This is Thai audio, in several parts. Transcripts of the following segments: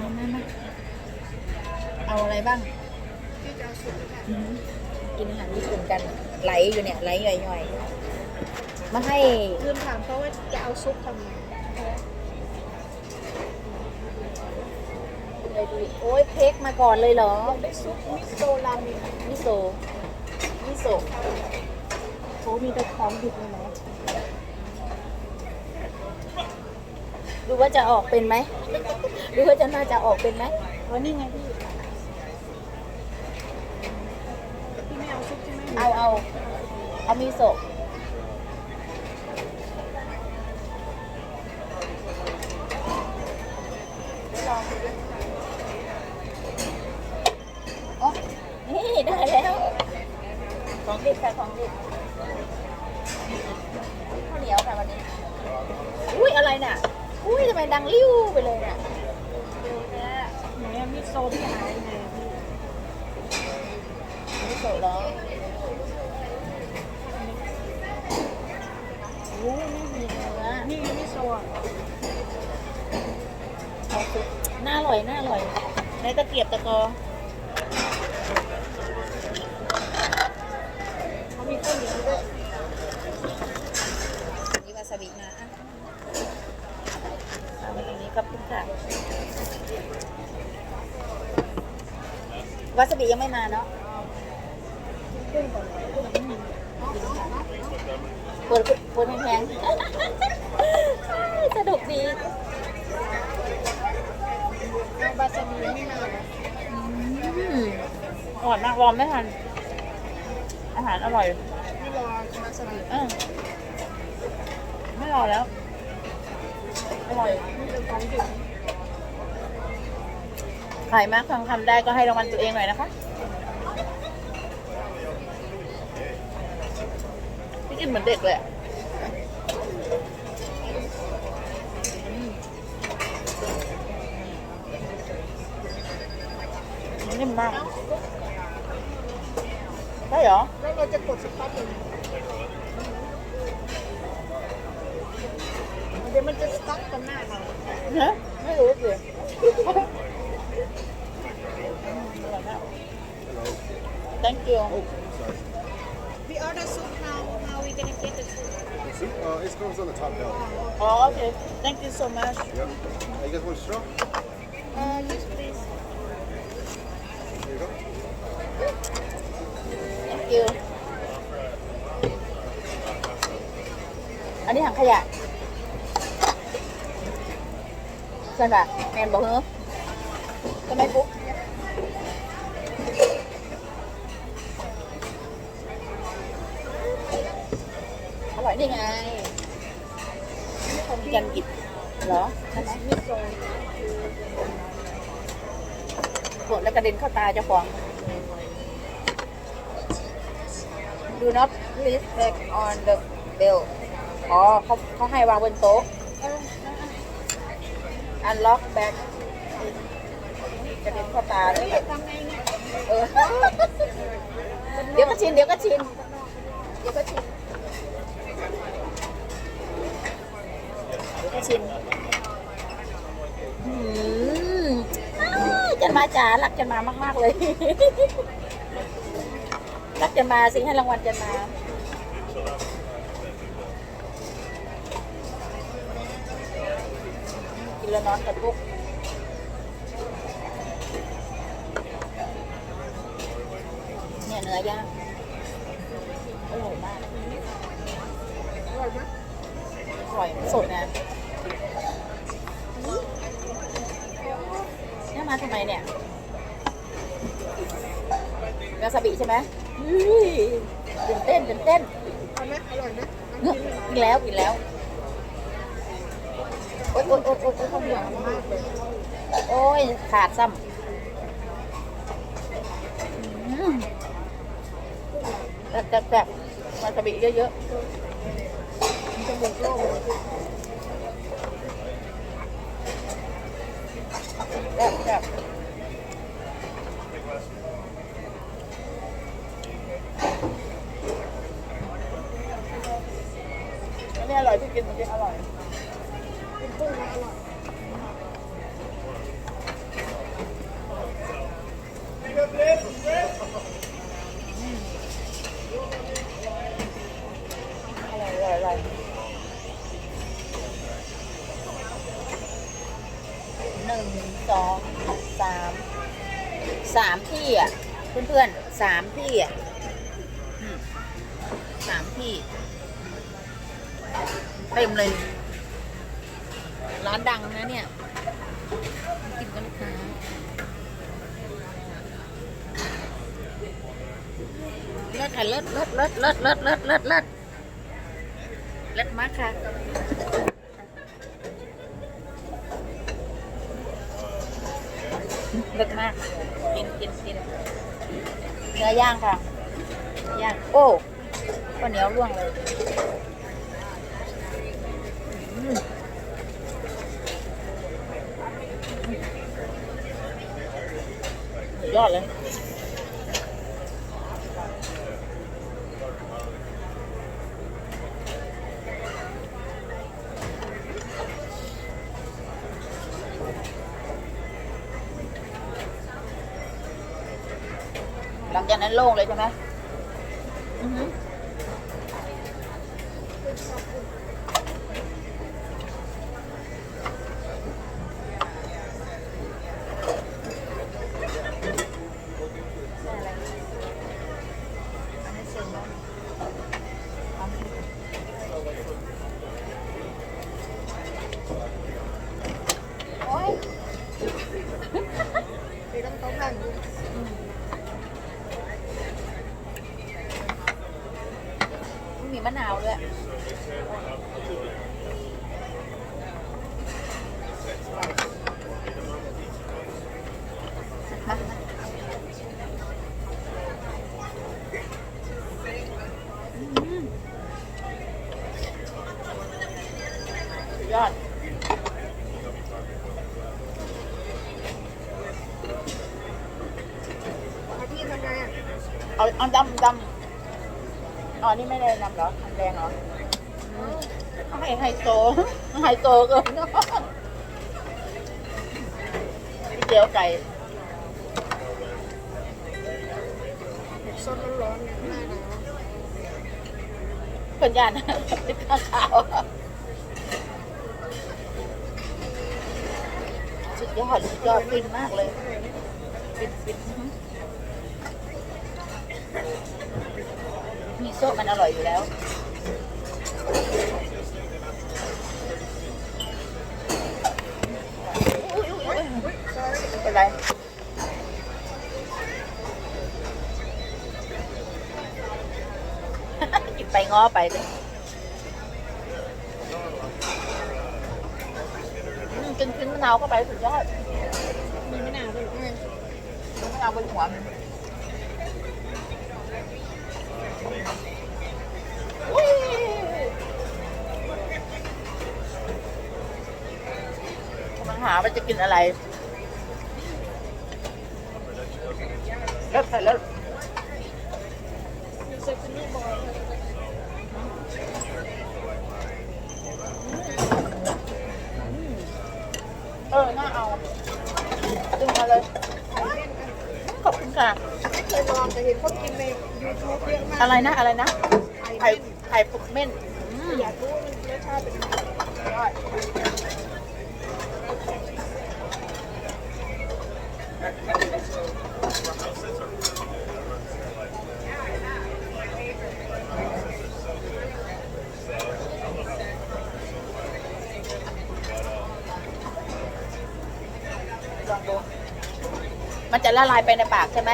มามามาเอาอะไรบ้างที่จะเอาซุปค่ะอืมกินอาหารญี่ปุ่นกันไหลอยู่เนี่ยไหลย่อยๆมาให้ลืมถามเขาว่าจะเอาซุปทำไมเลยดูโอ้ยเค้กมาก่อนเลยเหรออยากได้ซุปมิโซะราเมงมิโซะมิโซะโอ้มีแต่ของดิบเลยเนาะ ดูว่าจะออกเป็นไหม ดูว่าจะน่าจะออกเป็นไหมวันนี่ไงพี่พี่ไม่เอาซุปใช่ไหมเอาเอาเอามีโซอ๋อนี่ได้แล้ว ของดิบค่ะของดิบข้าวเหนียวค่ะวันนี้ อุ้ยอะไรน่ะ อุ้ยทำไมดัง ลิ้วไปเลยน่ะเร็วนะไหนมิโซะที่หายไงพี่มิโซะเหรอโอ้ไม่มีเนื้อนี่ไงมิโซะน่าอร่อยน่าอร่อยในตะเกียบตะกอ เขามีข้าวเหนียวด้วย นี่วาซาบินะอะเอามาตรงนี้ขอบคุณค่ะ วาซาบิยังไม่มาเนาะกุ้งก่อนกุ้งไม่มีเปิดเปิดแพงๆสนุกดีเอาบาซาบิไม่มาเหรออืมอร่อยมากรอไม่ทัน อาหารอร่อย ไม่รอบาซาบิเออไม่รอแล้ว อร่อย นี่เป็นของดิบขายมากทำทำได้ก็ให้รางวัลตัวเองหน่อยนะคะพี่กินเหมือนเด็กเลยอะอืมนิ่มมากใช่เหรอ แล้วเราจะกดสต๊อปเลยเดี๋ยวมันจะสต๊อกกันหน้าเราฮะไม่รู้สิ thank you We order soup how how we gonna get the soup The soup, uh, it comes on the top down. oh okay thank you so much Yep. Uh, you guys want a straw? uh yes please Here you go. thank you อันนี้ถังขยะใช่ป่ะแมนบอกเหรอใช่ไหมปุ๊ก อร่อยได้ไงคนกันกินเหรอใช่ไหมมิโซะกดแล้วกระเด็นเข้าตาเจ้าของ Do not please back on the bell อ๋อเขาเขาให้วางบนโต๊ะ unlock back กระเด็นเข้าตาเลย ทำไงเนี่ย เออเดี๋ยวก็ชินเดี๋ยวก็ชินเดี๋ยวก็ชินเดี๋ยวก็ชินอืมอ้าวจันมาจ๋ารักจันมามากๆเลย รักจันมาสิให้รางวัลจันมากินแล้วนอนกับปุ๊ก เนื้อย่างอร่อยมากอร่อยไหมอร่อยสดนะเนี่ยมาทำไมเนี่ยวาซาบิใช่ไหมตื่นเต้นตื่นเต้นเอาไหมอร่อยไหมกิเอากินเลยนแล้วกินแล้วโอ๊ยโอ๊ยโอ๊ยโอ๊ยโอ๊ยข้าวเหนียวมากเลยโอ้ยขาดซ้ำอืม แซ่บแซ่บบวาซาบิเยอะๆจมูกโล่งแซ่บแซ่บอันนี้อร่อยที่กินเมื่อกี้อร่อย นึ่งสองสามสามที่อะ เพื่อนๆสามที่อะสามที่เต็มเลย ร้านดังนะเนี่ย กินกันลูกค้าเลิศค่ะเลิศเลิศเลิศเลิศเลิศเลิศเลิศเลิศเลิศมากค่ะเลิศมากกินกินกิน เนื้อย่างค่ะย่างโอ้ข้าวเหนียวร่วงเลยอืมสุดยอดเลย หลังจากนั้นโล่งเลยใช่ไหมอือหือโอ้ย Thì đang tốn lần มีมะนาวด้วยมามาอืมสุดยอด Ở ที่ทำไงอะ เอาเอาดำดำอ๋อนี่ไม่ได้ดำเหรอแดงเหรออืมให้ไฮโซไฮโซเกินเจียวไก่ส้นร้อนๆเนี่ยน้าหนาวคนยานติดข้าวขาวสุดยอดสุดยอดฟินมากเลยฟินฟิน มีโซ่มันอร่อยอยู่แล้วอุ้ยอุ้ยอุ้ยไม่เป็นไรกินไปง้อไปเลยอืมกินกินมะนาวเข้าไปสุดยอดมีมะนาวด้วยกินมะนาวบนหัวมัน หาว่าจะกินอะไรเลิศค่ะเลิศมีเซฟนี่บอยเออ น่าเอาดึงมาเลย ขอบคุณค่ะ ไม่เคยลองแต่เห็นคนกินในยูทูบเยอะมากอะไรนะ อะไรนะ ไข่ไข่ไข่ปุกเม่นอืมอยากรู้รสชาติเป็นยังไงยอดลองดู มัน จะละลายไปในปากใช่ไหม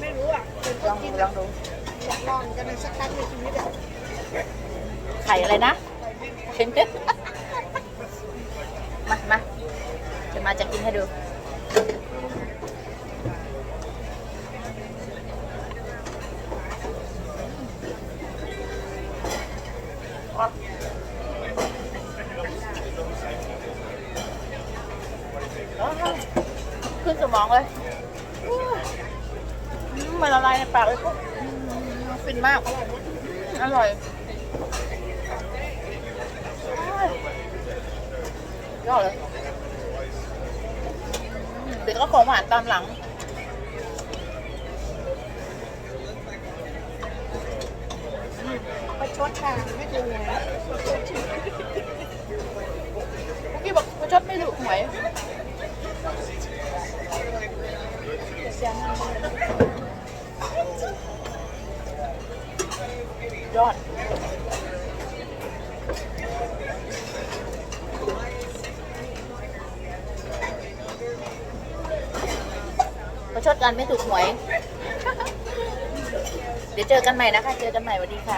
ไม่รู้อะเป็นคลนองกิดูนลองดูอยากลองกันในสักครั้งในชีวิตอะไข่อะไรนะเห็นไหมมามาจะมาจะกินให้ดูขึ้นสมองเลยอื มันละลายในปากเลยปุ๊บฟินมาก อร่อยยอดเลยเดี๋ยวก็ของหวานตามหลังไปชดค่ะไม่ถูไงเมื่อกี้บอกประชดไม่ถูหวยเสียงมัน ยอดประชดกันไม่ถูกหวย เดี๋ยวเจอกันใหม่นะคะ เจอกันใหม่สวัสดีค่ะ